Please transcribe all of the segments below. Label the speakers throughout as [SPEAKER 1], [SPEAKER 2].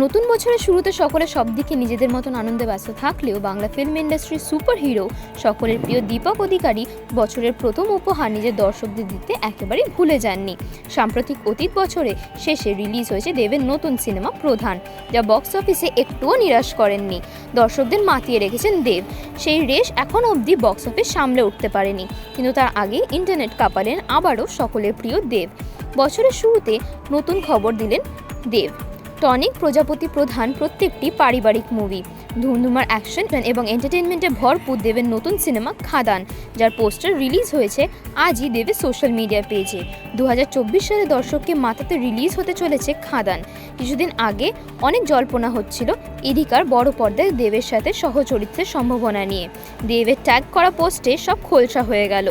[SPEAKER 1] নতুন বছরের শুরুতে সকলে সব দিকে নিজেদের মতন আনন্দে ব্যস্ত থাকলেও বাংলা ফিল্ম ইন্ডাস্ট্রির সুপার হিরো সকলের প্রিয় দীপক অধিকারী বছরের প্রথম উপহার নিজের দর্শকদের দিতে একেবারেই ভুলে যাননি। সাম্প্রতিক অতীত বছরে শেষে রিলিজ হয়েছে দেবের নতুন সিনেমা প্রধান, যা বক্স অফিসে একটুও নিরাশ করেননি। দর্শকদের মাতিয়ে রেখেছেন দেব। সেই রেশ এখন অবধি বক্স অফিস সামলে উঠতে পারেনি, কিন্তু তার আগে ইন্টারনেট কাঁপালেন আবারও সকলের প্রিয় দেব। বছরের শুরুতে নতুন খবর দিলেন দেব। টনিক প্রজাপতি প্রধান প্রত্যেকটি পারিবারিক মুভি। ধুমধুমার অ্যাকশন এবং এন্টারটেনমেন্টে ভরপুর দেবের নতুন সিনেমা খাদান, যার পোস্টার রিলিজ হয়েছে আজই দেবের সোশ্যাল মিডিয়া পেজে। দু হাজার চব্বিশ সালে দর্শককে মাথাতে রিলিজ হতে চলেছে খাদান। কিছুদিন আগে অনেক জল্পনা হচ্ছিল ইদিকার বড় পর্দায় দেবের সাথে সহচরিত্রের সম্ভাবনা নিয়ে। দেবের ট্যাগ করা পোস্টে সব খোলসা হয়ে গেল।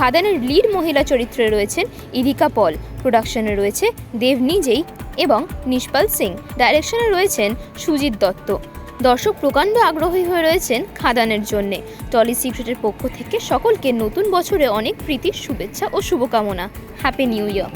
[SPEAKER 1] খাদানের লিড মহিলা চরিত্রে রয়েছেন ইরিকা পল। প্রোডাকশনে রয়েছে দেব নিজেই এবং নিষ্পাল সিং। ডাইরেকশনে রয়েছেন সুজিত দত্ত। দর্শক প্রকাণ্ড আগ্রহী হয়ে রয়েছেন খাদানের জন্যে। টলি সিক্রেটের পক্ষ থেকে সকলকে নতুন বছরে অনেক প্রীতির শুভেচ্ছা ও শুভকামনা। Happy new year.